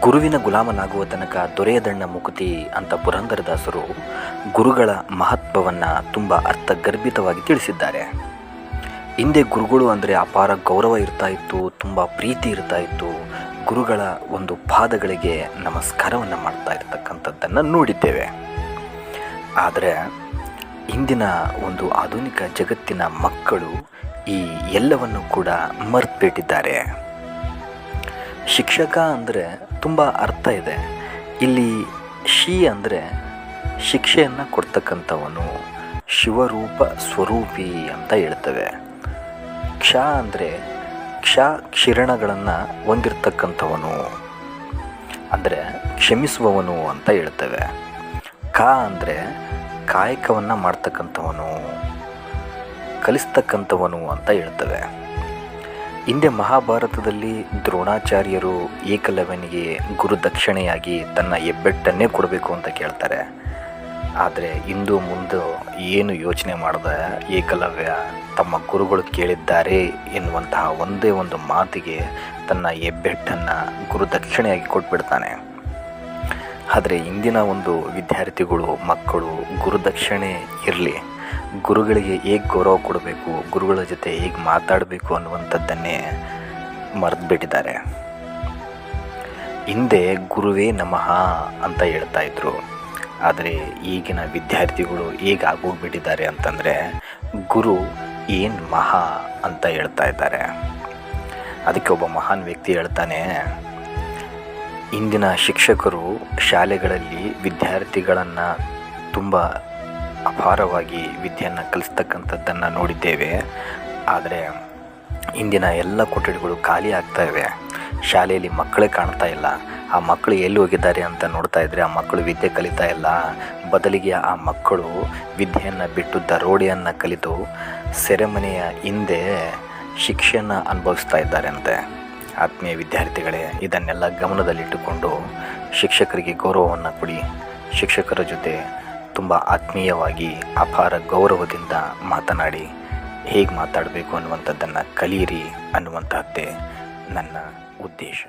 ಗುರುವಿನ ಗುಲಾಮನಾಗುವ ತನಕ ದೊರೆಯದಣ್ಣ ಮುಕುತಿ ಅಂತ ಪುರಂದರದಾಸರು ಗುರುಗಳ ಮಹತ್ವವನ್ನು ತುಂಬ ಅರ್ಥಗರ್ಭಿತವಾಗಿ ತಿಳಿಸಿದ್ದಾರೆ. ಹಿಂದೆ ಗುರುಗಳು ಅಂದರೆ ಅಪಾರ ಗೌರವ ಇರ್ತಾ ಇತ್ತು, ತುಂಬ ಪ್ರೀತಿ ಇರ್ತಾ ಇತ್ತು. ಗುರುಗಳ ಒಂದು ಪಾದಗಳಿಗೆ ನಮಸ್ಕಾರವನ್ನು ಮಾಡ್ತಾ ಇರ್ತಕ್ಕಂಥದ್ದನ್ನು ನೋಡಿದ್ದೇವೆ. ಆದರೆ ಇಂದಿನ ಒಂದು ಆಧುನಿಕ ಜಗತ್ತಿನ ಮಕ್ಕಳು ಈ ಎಲ್ಲವನ್ನು ಕೂಡ ಮರೆತುಬಿಟ್ಟಿದ್ದಾರೆ. ಶಿಕ್ಷಕ ಅಂದರೆ ತುಂಬ ಅರ್ಥ ಇದೆ. ಇಲ್ಲಿ ಶಿ ಅಂದರೆ ಶಿಕ್ಷೆಯನ್ನು ಕೊಡ್ತಕ್ಕಂಥವನು ಶಿವರೂಪ ಸ್ವರೂಪಿ ಅಂತ ಹೇಳ್ತವೆ. ಕ್ಷ ಅಂದರೆ ಕ್ಷ ಕ್ಷಿರಣಗಳನ್ನು ಹೊಂದಿರ್ತಕ್ಕಂಥವನು. ಅಂದರೆ ಕ್ಷಮಿಸುವವನು ಅಂತ ಹೇಳ್ತವೆ. ಕ ಅಂದರೆ ಕಾಯಕವನ್ನು ಮಾಡ್ತಕ್ಕಂಥವನು. ಕಲಿಸ್ತಕ್ಕಂಥವನು ಅಂತ ಹೇಳ್ತೇವೆ. ಹಿಂದೆ ಮಹಾಭಾರತದಲ್ಲಿ ದ್ರೋಣಾಚಾರ್ಯರು ಏಕಲವ್ಯನಿಗೆ ಗುರುದಕ್ಷಿಣೆಯಾಗಿ ತನ್ನ ಹೆಬ್ಬೆಟ್ಟನ್ನೇ ಕೊಡಬೇಕು ಅಂತ ಕೇಳ್ತಾರೆ. ಆದರೆ ಇಂದು ಮುಂದೆ ಏನು ಯೋಚನೆ ಮಾಡಿದ ಏಕಲವ್ಯ? ತಮ್ಮ ಗುರುಗಳು ಕೇಳಿದ್ದಾರೆ ಎನ್ನುವಂತಹ ಒಂದೇ ಒಂದು ಮಾತಿಗೆ ತನ್ನ ಹೆಬ್ಬೆಟ್ಟನ್ನು ಗುರುದಕ್ಷಿಣೆಯಾಗಿ ಕೊಟ್ಬಿಡ್ತಾನೆ. ಆದರೆ ಇಂದಿನ ಒಂದು ವಿದ್ಯಾರ್ಥಿಗಳು, ಮಕ್ಕಳು ಗುರುದಕ್ಷಿಣೆ ಇರಲಿ. ಗುರುಗಳಿಗೆ ಹೇಗೆ ಗೌರವ ಕೊಡಬೇಕು, ಗುರುಗಳ ಜೊತೆ ಹೇಗೆ ಮಾತಾಡಬೇಕು ಅನ್ನುವಂಥದ್ದನ್ನೇ ಮರೆತುಬಿಟ್ಟಿದ್ದಾರೆ ಹಿಂದೆ ಗುರುವೇ ನಮಃ ಅಂತ ಹೇಳ್ತಾ ಇದ್ರು. ಆದರೆ ಈಗಿನ ವಿದ್ಯಾರ್ಥಿಗಳು ಹೇಗೆ ಆಗೋಗ್ಬಿಟ್ಟಿದ್ದಾರೆ ಅಂತಂದರೆ, ಗುರು ಏನು ಮಹಾ ಅಂತ ಹೇಳ್ತಾ ಇದ್ದಾರೆ. ಅದಕ್ಕೆ ಒಬ್ಬ ಮಹಾನ್ ವ್ಯಕ್ತಿ ಹೇಳ್ತಾನೆ, ಇಂದಿನ ಶಿಕ್ಷಕರು ಶಾಲೆಗಳಲ್ಲಿ ವಿದ್ಯಾರ್ಥಿಗಳನ್ನು ತುಂಬ ಅಪಾರವಾಗಿ ವಿದ್ಯೆಯನ್ನು ಕಲಿಸ್ತಕ್ಕಂಥದ್ದನ್ನು ನೋಡಿದ್ದೇವೆ. ಆದರೆ ಇಂದಿನ ಎಲ್ಲ ಕೊಠಡಿಗಳು ಖಾಲಿ ಆಗ್ತಾ ಶಾಲೆಯಲ್ಲಿ ಮಕ್ಕಳೇ ಕಾಣ್ತಾ ಇಲ್ಲ. ಆ ಮಕ್ಕಳು ಎಲ್ಲಿ ಹೋಗಿದ್ದಾರೆ ಅಂತ ನೋಡ್ತಾ ಇದ್ದರೆ ಆ ಮಕ್ಕಳು ವಿದ್ಯೆ ಕಲಿತಾ ಇಲ್ಲ. ಬದಲಿಗೆ ಆ ಮಕ್ಕಳು ವಿದ್ಯೆಯನ್ನು ಬಿಟ್ಟು ದರೋಡೆಯನ್ನು ಕಲಿತು ಸೆರೆಮನೆಯ ಹಿಂದೆ ಶಿಕ್ಷೆಯನ್ನು ಅನುಭವಿಸ್ತಾ ಇದ್ದಾರೆ ಅಂತೆ ಆತ್ಮೀಯ ವಿದ್ಯಾರ್ಥಿಗಳೇ, ಇದನ್ನೆಲ್ಲ ಗಮನದಲ್ಲಿಟ್ಟುಕೊಂಡು ಶಿಕ್ಷಕರಿಗೆ ಗೌರವವನ್ನು ಕೊಡಿ. ಶಿಕ್ಷಕರ ಜೊತೆ ತುಂಬ ಆತ್ಮೀಯವಾಗಿ ಅಪಾರ ಗೌರವದಿಂದ ಮಾತನಾಡಿ ಹೇಗೆ ಮಾತಾಡಬೇಕು ಅನ್ನುವಂಥದ್ದನ್ನು ಕಲಿಯಿರಿ ಅನ್ನುವಂತಹದ್ದೇ ನನ್ನ ಉದ್ದೇಶ.